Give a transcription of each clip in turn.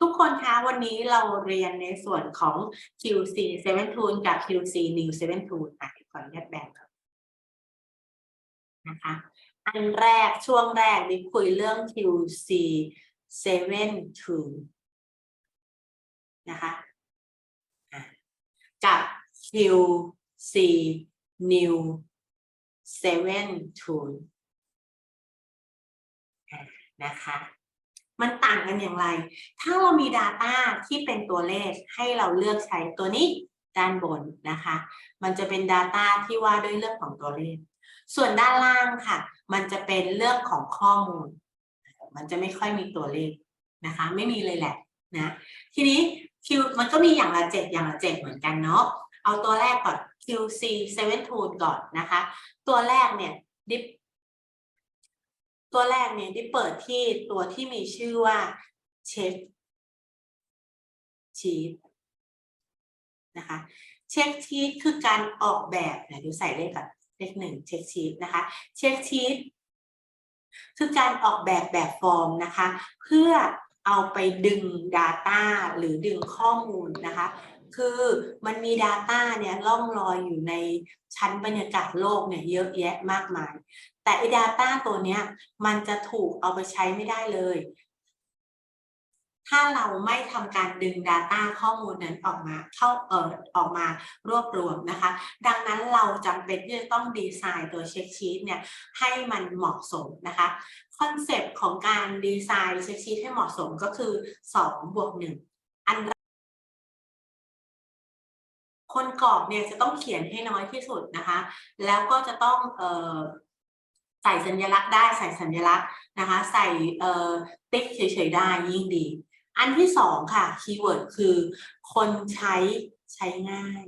ทุกคนคะวันนี้เราเรียนในส่วนของ QC 7 Tool กับ QC New 7 Tool อะขออนุญาตแบ่งก่อนนะคะ อันแรกช่วงแรกนี่คุยเรื่อง QC 7 Tool นะคะกับ QC New 7 Tool นะคะ มันต่างกันอย่างไร ถ้าเรามี Data ที่เป็นตัวเลขให้เราเลือกใช้ตัวนี้ด้านบนนะคะ มันจะเป็น Data ที่ว่าด้วยเรื่องของตัวเลข ส่วนด้านล่างค่ะ มันจะเป็นเรื่องของข้อมูล มันจะไม่ค่อยมีตัวเลขนะคะ ไม่มีเลยแหละนะ ทีนี้ Q มันก็มีอย่างละเจ็ดอย่างละเจ็ดเหมือนกันเนาะ เอาตัวแรกก่อน QC 7 Tool ก่อนนะคะ ตัวแรกเนี่ย ตัวแรกเนี่ยดิเปิดที่ตัวที่มีชื่อว่าเช็คชีตนะคะเช็คชีตคือการออกแบบไหนดูใส่เลขก่อนเลขหนึ่งเช็คชีตนะคะเช็คชีตคือการออกแบบแบบฟอร์มนะคะ เพื่อเอาไปดึง Data หรือดึงข้อมูลนะคะ คือมันมี Data เนี่ยล่องลอยอยู่ในชั้นบรรยากาศโลกเนี่ยเยอะแยะมากมาย แต่ไอ้ Data ตัวเนี้ยมันจะถูกเอาไปใช้ไม่ได้เลย ถ้าเราไม่ทำการดึง Data ข้อมูลนั้นออกมาเข้าเอ่อออกมารวบรวมนะคะ ดังนั้นเราจำเป็นที่จะต้องดีไซน์ตัวเช็คชีตเนี่ยให้มันเหมาะสมนะคะคอนเซปต์ของการดีไซน์เช็คชีตให้เหมาะสมก็คือ2บวก1อัน คนกรอกเนี่ยจะต้องเขียนให้น้อยที่สุดนะคะ แล้วก็จะต้องเอ่อใส่สัญลักษณ์ได้ใส่สัญลักษณ์นะคะ ใส่เอ่อติ๊กเฉยๆได้ยิ่งดี อันที่สองค่ะคีย์เวิร์ดคือ คนใช้ใช้ง่าย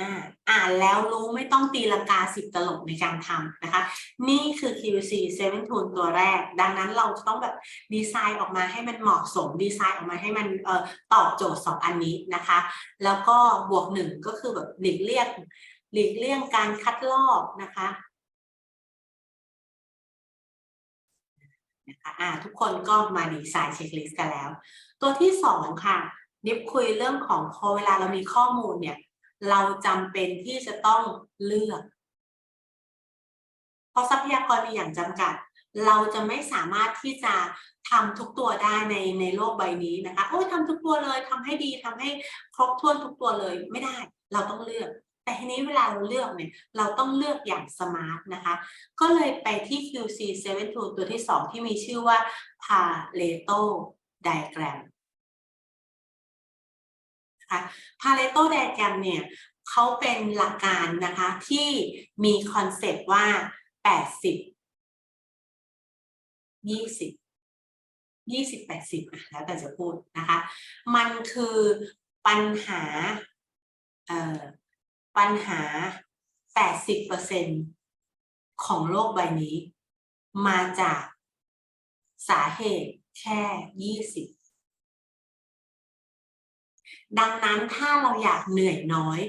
อ่าอ่านแล้วรู้ไม่ต้องตีลังกาสิบตลบในการทำนะคะ นี่คือ QC 7 Tool ตัวแรก ดังนั้นเราจะต้องแบบดีไซน์ออกมาให้มันเหมาะสมดีไซน์ออกมาให้มันเอ่อตอบโจทย์สองอันนี้นะคะ แล้วก็บวกหนึ่งก็คือแบบหลีกเลี่ยงหลีกเลี่ยงการคัดลอกนะคะนะคะอ่าทุกคนก็มาดีไซน์เช็คลิสต์กันแล้ว ตัวที่สองค่ะนิบคุยเรื่องของพอเวลาเรามีข้อมูลเนี่ย เราจำเป็นที่จะต้องเลือก เพราะทรัพยากรมีอย่างจำกัด เราจะไม่สามารถที่จะทำทุกตัวได้ในในโลกใบนี้นะคะโอ้ยทำทุกตัวเลยทำให้ดีทำให้ครบถ้วนทุกตัวเลยไม่ได้ เราต้องเลือก แต่ทีนี้เวลาเราเลือกเนี่ยเราต้องเลือกอย่างสมาร์ทนะคะ ก็เลยไปที่ QC 7 Tool ตัวที่ 2 ที่มีชื่อว่า Pareto Diagram นะคะ Pareto Diagram เนี่ยเขาเป็นหลักการนะคะที่มีคอนเซปต์ว่า 80 20 20 80อะแล้วแต่จะพูดนะคะ มันคือปัญหาเอ่อปัญหา 80%ของโลกใบนี้ มาจากสาเหตุแค่ 20 ดังนั้นถ้าเราอยากเหนื่อยน้อย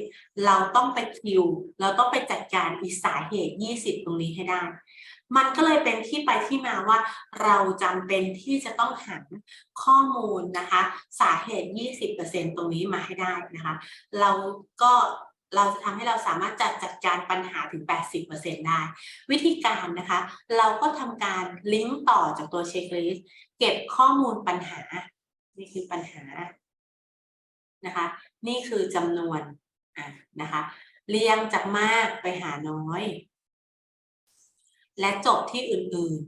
เราต้องไปคิว เราต้องไปจัดการอีสาเหตุ 20 ตรงนี้ให้ได้ มันก็เลยเป็นที่ไปที่มาว่า เราจำเป็นที่จะต้องหาข้อมูลนะคะ สาเหตุ 20%ตรงนี้มาให้ได้นะคะ เราก็เราจะทำให้เราสามารถจัดจัดการปัญหาถึง 80%ได้ วิธีการนะคะ เราก็ทำการลิงก์ต่อจากตัวเช็คลิสต์เก็บข้อมูลปัญหา นี่คือปัญหา นะคะ นี่คือจำนวนอะนะคะ เรียงจากมากไปหาน้อย และจบที่อื่น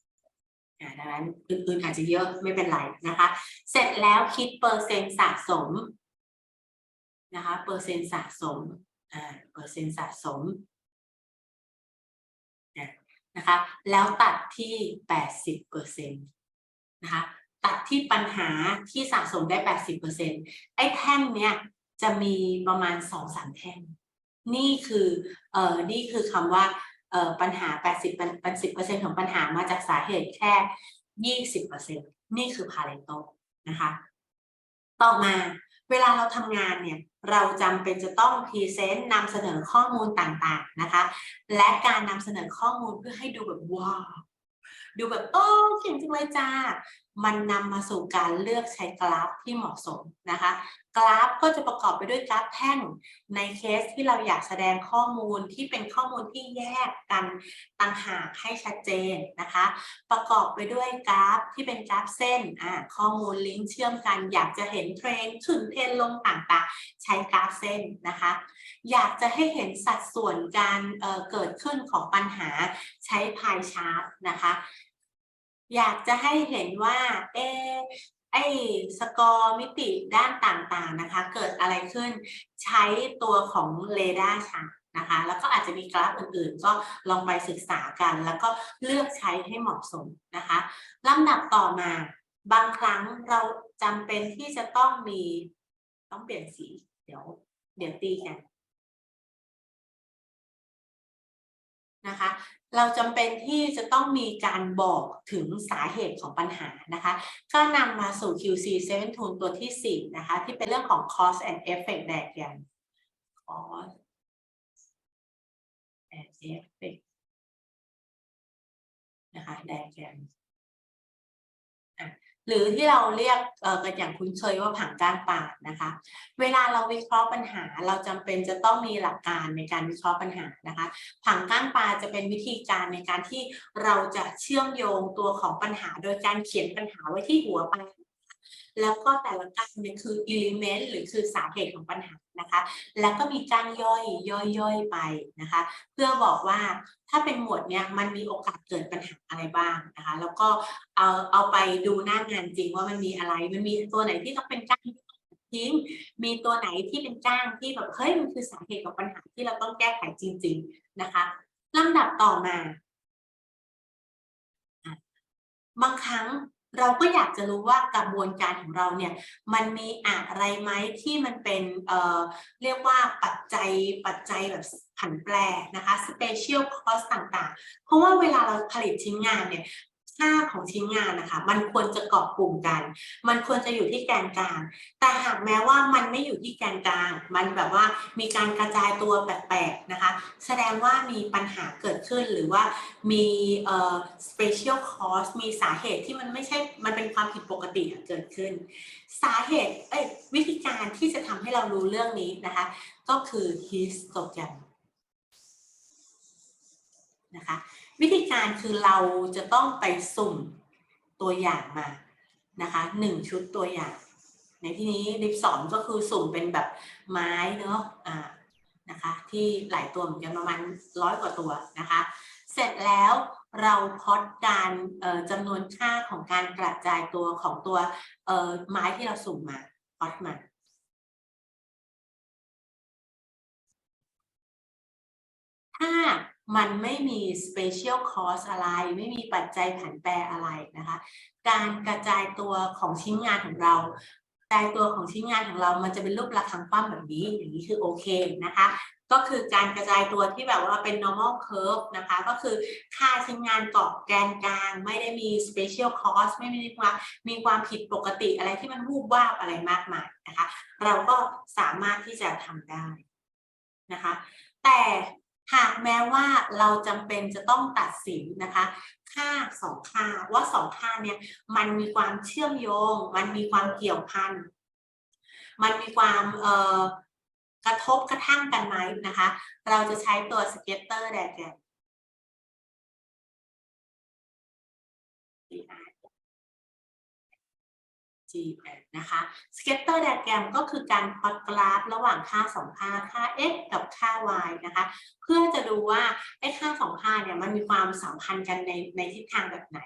ๆอ่าดังนั้นอื่นๆอาจจะเยอะไม่เป็นไรนะคะ เสร็จแล้วคิดเปอร์เซ็นต์สะสมนะคะเปอร์เซ็นต์สะสมอ่าเปอร์เซ็นต์สะสมเนี่ยนะคะแล้วตัดที่แปดสิบเปอร์เซ็นต์นะคะ ตัดที่ปัญหาที่สะสมได้แปดสิบเปอร์เซ็นไอ้แท่งเนี้ยจะมีประมาณสองสามแท่ง นี่คือเอ่อนี่คือคำว่าเอ่อปัญหา 80เป็นเป็น10เปอร์เซ็นของปัญหามาจากสาเหตุแค่ 20เปอร์เซ็นนี่คือพาเลโตนะคะ ต่อมาเวลาเราทำงานเนี่ยเราจำเป็นจะต้องพรีเซนต์นำเสนอข้อมูลต่างๆนะคะ และการนำเสนอข้อมูลเพื่อให้ดูแบบว้าวดูแบบโอ้เก่งจังเลยจ้า มันนำมาสู่การเลือกใช้กราฟที่เหมาะสมนะคะ กราฟก็จะประกอบไปด้วยกราฟแท่งในเคสที่เราอยากแสดงข้อมูลที่เป็นข้อมูลที่แยกกันต่างหากให้ชัดเจนนะคะ ประกอบไปด้วยกราฟที่เป็นกราฟเส้นอ่าข้อมูลลิงก์เชื่อมกันอยากจะเห็นเทรนด์ขึ้นเทรนลงต่างๆ ใช้กราฟเส้นนะคะ อยากจะให้เห็นสัดส่วนการเเกิดขึ้นของปัญหาใช้พายชาร์ตนะคะ อยากจะให้เห็นว่า เอไอ้สกอร์มิติด้านต่างๆนะคะ เกิดอะไรขึ้นใช้ตัวของเรดาร์ชาร์นะคะ แล้วก็อาจจะมีกราฟอื่นๆ ก็ลองไปศึกษากัน แล้วก็เลือกใช้ให้เหมาะสมนะคะลำดับต่อมา บางครั้งเราจำเป็นที่จะต้องมีต้องเปลี่ยนสี เดี๋ยว เดี๋ยวตีกัน นะคะ เราจำเป็นที่จะต้องมีการบอกถึงสาเหตุของปัญหานะคะ ก็นำมาสู่ QC 7 Tool ตัวที่ 4 นะคะ ที่เป็นเรื่องของ cause and effect diagram cause and effect นะคะ diagram หรือที่เราเรียกเอ่อกันอย่างคุ้นเคยว่าผังก้ารปาดนะคะ เวลาเราวิเคราะห์ปัญหา เราจำเป็นจะต้องมีหลักการในการวิเคราะห์ปัญหานะคะ ผังก้ารปาจะเป็นวิธีการในการที่เราจะเชื่อมโยงตัวของปัญหา โดยการเขียนปัญหาไว้ที่หัวปลา แล้วก็แต่ละก้านเนี่ยคือ element หรือคือสาเหตุของปัญหานะคะ แล้วก็มีก้านย่อยย่อยย่อยไปนะคะ เพื่อบอกว่าถ้าเป็นหมวดเนี่ยมันมีโอกาสเกิดปัญหาอะไรบ้างนะคะ แล้วก็เอาเอาไปดูหน้างานจริงว่ามันมีอะไร มันมีตัวไหนที่ต้องเป็นก้านที่ต้องทิ้งมีตัวไหนที่เป็นก้านที่แบบเฮ้ยมันคือสาเหตุของปัญหาที่เราต้องแก้ไขจริง ๆนะคะลำดับต่อมาบางครั้ง เราก็อยากจะรู้ว่ากระบวนการของเราเนี่ยมันมีอะไรไหมที่มันเป็นเอ่อเรียกว่าปัจจัยปัจจัยแบบผันแปรนะคะ special cost ต่างๆ เพราะว่าเวลาเราผลิตชิ้นงานเนี่ย ค่าของชิ้นงานนะคะ มันควรจะเกาะกลุ่มกัน มันควรจะอยู่ที่แกนกลาง แต่หากแม้ว่ามันไม่อยู่ที่แกนกลาง มันแบบว่ามีการกระจายตัวแปลกๆนะคะ แสดงว่ามีปัญหาเกิดขึ้นหรือว่ามีเอ่อ special cause มีสาเหตุที่มันไม่ใช่ มันเป็นความผิดปกติเกิดขึ้น สาเหตุเอ้ยวิธีการที่จะทำให้เรารู้เรื่องนี้นะคะ ก็คือ histogram นะคะ วิธีการคือเราจะต้องไปสุ่มตัวอย่างมานะคะหนึ่งชุดตัวอย่าง ในที่นี้ลิปสอนก็คือสุ่มเป็นแบบไม้เนาะอ่านะคะที่หลายตัวเหมือนกันประมาณร้อยกว่าตัวนะคะ เสร็จแล้วเราพอดการจำนวนค่าของการกระจายตัวของตัวไม้ที่เราสุ่มมาพอดมาถ้า มันไม่มี special cost อะไร ไม่มีปัจจัยผันแปรอะไรนะคะ การกระจายตัวของชิ้นงานของเรากระจายตัวของชิ้นงานของเรา มันจะเป็นรูประฆังคว่ำแบบนี้ อย่างนี้คือโอเคนะคะ ก็คือการกระจายตัวที่แบบว่าเป็น normal curve นะคะ ก็คือค่าชิ้นงานเกาะแกนกลาง ไม่ได้มี special cost ไม่มีความมีความผิดปกติอะไรที่มันวูบวาบอะไรมากมายนะคะ เราก็สามารถที่จะทำได้นะคะ แต่ หากแม้ว่าเราจำเป็นจะต้องตัดสินนะคะ ค่าสองค่าว่าสองค่าเนี่ยมันมีความเชื่อมโยง มันมีความเกี่ยวพันมันมีความเอ่อกระทบกระทั่งกันไหมนะคะ เราจะใช้ตัว scatter diagram G นะคะ scatter diagram ก็คือการพอตกราฟระหว่างค่าสองค่าค่า x กับค่า y นะคะ เพื่อจะดูว่าไอ้ค่าสองค่าเนี่ยมันมีความสัมพันธ์กันในในทิศทางแบบไหน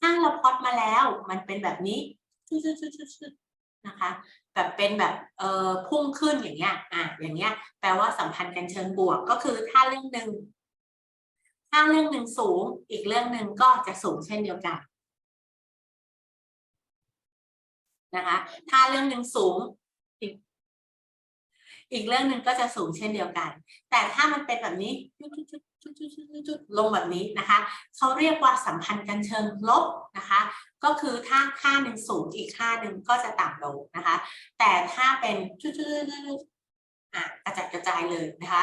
ถ้าเราพอตมาแล้วมันเป็นแบบนี้นะคะแบบเป็นแบบเอ่อพุ่งขึ้นอย่างเงี้ยอะอย่างเงี้ยแปลว่าสัมพันธ์กันเชิงบวกก็คือถ้าเรื่องหนึ่งถ้าเรื่องหนึ่งสูง อีกเรื่องหนึ่งก็จะสูงเช่นเดียวกัน นะคะถ้าเรื่องหนึ่งสูงอีกอีกเรื่องหนึ่งก็จะสูงเช่นเดียวกัน แต่ถ้ามันเป็นแบบนี้ลงแบบนี้นะคะเขาเรียกว่าสัมพันธ์กันเชิงลบนะคะ ก็คือถ้าค่าหนึ่งสูงอีกค่าหนึ่งก็จะต่ำลงนะคะ แต่ถ้าเป็นอะกระจัดกระจายเลยนะคะ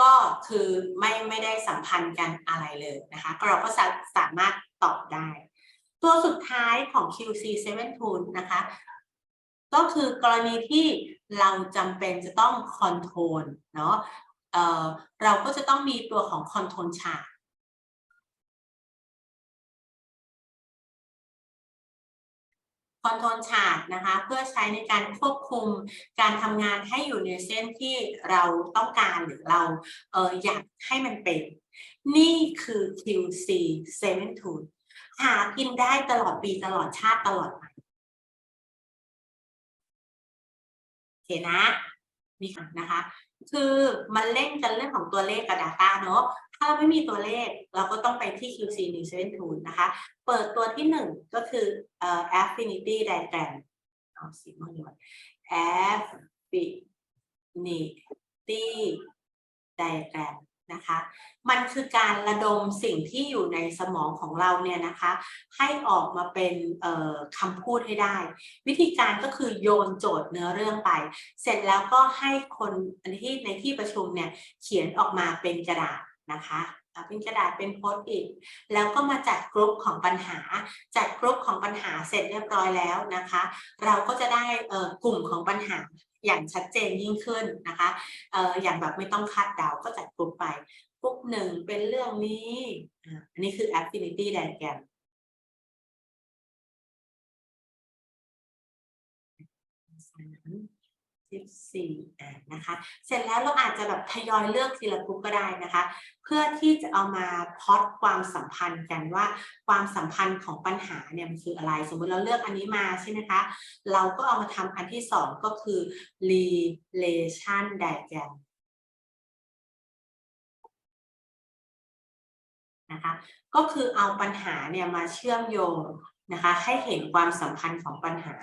ก็คือไม่ไม่ได้สัมพันธ์กันอะไรเลยนะคะ เราก็สาสามารถตอบได้ ตัวสุดท้ายของ QC 7 Tool นะคะ ก็คือกรณีที่เราจำเป็นจะต้องคอนโทรลเนาะเเราก็จะต้องมีตัวของคอนโทรลชาร์ตคอนโทรลชาร์ตนะคะเพื่อใช้ในการควบคุมการทำงานให้อยู่ในเส้นที่เราต้องการหรือเราเอออยากให้มันเป็น นี่คือ QC 7 Tool หากินได้ตลอดปีตลอดชาติตลอดไป นะนี่ค่ะนะคะ คือมันเล่นกันเรื่องของตัวเลขกับ Data เนอะถ้าเราไม่มีตัวเลขเราก็ต้องไปที่ QC 1 7 0นะคะ เปิดตัวที่หนึ่งก็คือเอ่อ Affinity Diagram เอาสีม่วงดีกว่า Affinity Diagram นะคะ มันคือการระดมสิ่งที่อยู่ในสมองของเราเนี่ยนะคะ ให้ออกมาเป็นคำพูดให้ได้ วิธีการก็คือโยนโจทย์เนื้อเรื่องไป เสร็จแล้วก็ให้คนที่ในที่ประชุมเนี่ยเขียนออกมาเป็นกระดาษนะคะเป็นกระดาษเป็นโพสต์อิทแล้วก็มาจัดกลุ่มของปัญหา จัดกลุ่มของปัญหาเสร็จเรียบร้อยแล้วนะคะ เราก็จะได้กลุ่มของปัญหา อย่างชัดเจนยิ่งขึ้นนะคะเอ่ออย่างแบบไม่ต้องคาดเดาก็จัดกลุ่มไปกลุ่มหนึ่งเป็นเรื่องนี้อันนี้คือ affinity diagram 14อะนะคะ เสร็จแล้วเราอาจจะแบบทยอยเลือกทีละกลุ่มก็ได้นะคะ เพื่อที่จะเอามาพอดความสัมพันธ์กันว่าความสัมพันธ์ของปัญหาเนี่ยมันคืออะไร สมมุติเราเลือกอันนี้มาใช่ไหมคะ เราก็เอามาทำอันที่ 2 ก็คือ relation diagram นะคะก็คือเอาปัญหาเนี่ยมาเชื่อมโยงนะคะ ให้เห็นความสัมพันธ์ของปัญหา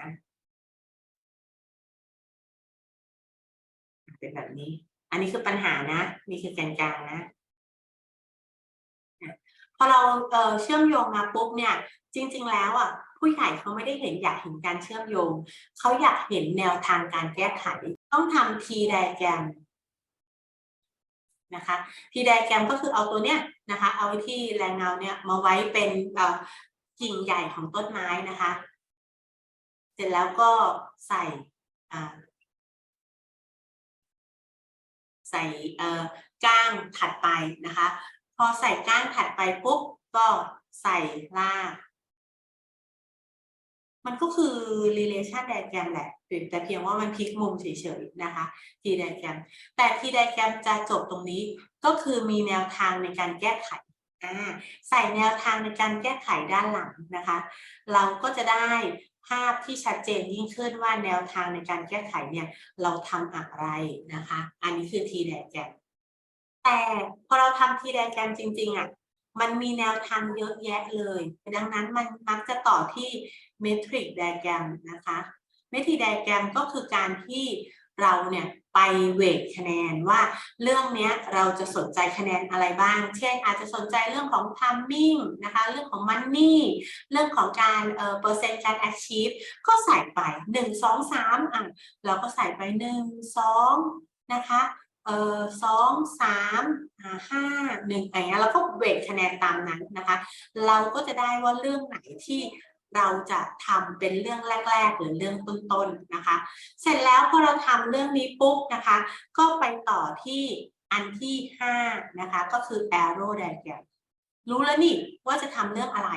เป็นแบบนี้ อันนี้คือปัญหานะนี่คือแกนกลางนะพอเราเเชื่อมโยงมาปุ๊บเนี่ย จริง ๆ แล้วอะผู้ใหญ่เขาไม่ได้เห็นอยากเห็นการเชื่อมโยง เขาอยากเห็นแนวทางการแก้ไข ต้องทำ T diagram นะคะ T diagram ก็คือเอาตัวเนี้ยนะคะ เอาที่แรงเงาเนี่ยมาไว้เป็นกิ่งใหญ่ของต้นไม้นะคะ เสร็จแล้วก็ใส่ ใส่เอ่อก้างถัดไปนะคะ พอใส่ก้างถัดไปปุ๊บก็ใส่ราก มันก็คือ relation diagram แหละแต่เพียงว่ามันพลิกมุมเฉยๆนะคะ T diagram แต่ T diagram จะจบตรงนี้ก็คือมีแนวทางในการแก้ไขอ่าใส่แนวทางในการแก้ไขด้านหลังนะคะ เราก็จะได้ ภาพที่ชัดเจนยิ่งขึ้นว่าแนวทางในการแก้ไขเนี่ยเราทำอะไรนะคะ อันนี้คือ T diagram แต่พอเราทำ T diagram จริงๆอะมันมีแนวทางเยอะแยะเลย ดังนั้นมันมักจะต่อที่ metric diagram นะคะ metric diagram ก็คือการที่ เราเนี่ยไปเวทคะแนนว่าเรื่องนี้เราจะสนใจคะแนนอะไรบ้าง เช่น อาจจะสนใจเรื่องของ timing นะคะ เรื่องของ money เรื่องของการเอ่อเปอร์เซ็นต์การ achieve ก็ใส่ไปหนึ่งสองสามอะเราก็ใส่ไปหนึ่งสองนะคะเออสองสามอ่าห้าหนึ่งอะไรเงี้ยเราก็เวทคะแนนตามนั้นนะคะ เราก็จะได้ว่าเรื่องไหนที่ เราจะทำเป็นเรื่องแรก ๆ หรือเรื่องต้นๆนะคะ เสร็จแล้วพอเราทำเรื่องนี้ปุ๊บนะคะ ก็ไปต่อที่อันที่ห้านะคะ ก็คือ arrow diagram รู้แล้วนี่ว่าจะทำเรื่องอะไร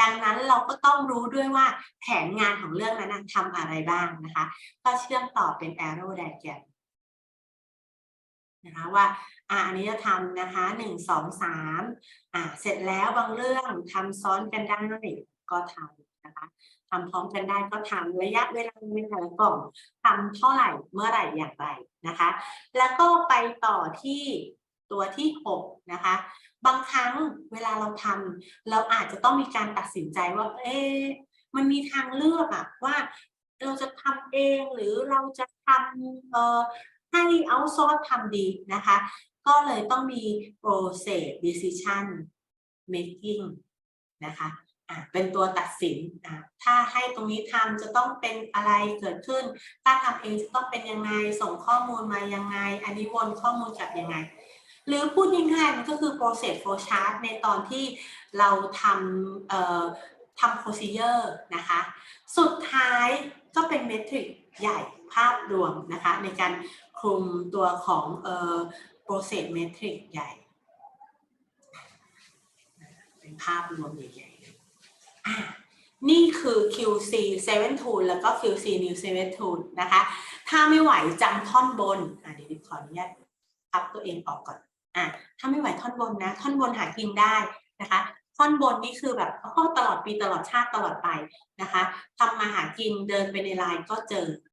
ดังนั้นเราก็ต้องรู้ด้วยว่าแผนงานของเรื่องนั้นทำอะไรบ้างนะคะ ก็เชื่อมต่อเป็น arrow diagram นะคะว่าอ่าอันนี้จะทำนะคะหนึ่งสองสามอ่าเสร็จแล้วบางเรื่องทำซ้อนกันได้ก็ทำ นะคะทำพร้อมกันได้ก็ทำระยะเวลาในแต่ละกล่องทำเท่าไหร่เมื่อไหร่อย่างไรนะคะ แล้วก็ไปต่อที่ตัวที่หกนะคะ บางครั้งเวลาเราทำเราอาจจะต้องมีการตัดสินใจว่า เอ๊มันมีทางเลือกอะว่าเราจะทำเองหรือเราจะทำเอ่อให้เอาซอสทำดีนะคะ ก็เลยต้องมี process decision making นะคะ เป็นตัวตัดสินถ้าให้ตรงนี้ทำจะต้องเป็นอะไรเกิดขึ้น ถ้าทำเองจะต้องเป็นยังไง ส่งข้อมูลมายังไง อันนี้วนข้อมูลกลับยังไง หรือพูดง่ายๆมันก็คือ process flow chart ในตอนที่เราทำทำ procedure นะคะ สุดท้ายก็เป็นเมทริกใหญ่ภาพรวมนะคะในการคลุมตัวของเอ่อ process metric ใหญ่ เป็นภาพรวมใหญ่ นี่คือ QC 7 tool แล้วก็ QC new 7 tool นะคะ ถ้าไม่ไหวจำท่อนบน อะเดี๋ยวดิขออนุญาตพับตัวเองออกก่อน อะถ้าไม่ไหวท่อนบนนะ ท่อนบนหากินได้นะคะ ท่อนบนนี่คือแบบตลอดปีตลอดชาติตลอดไปนะคะทำมาหากินเดินไปในไลน์ก็เจอ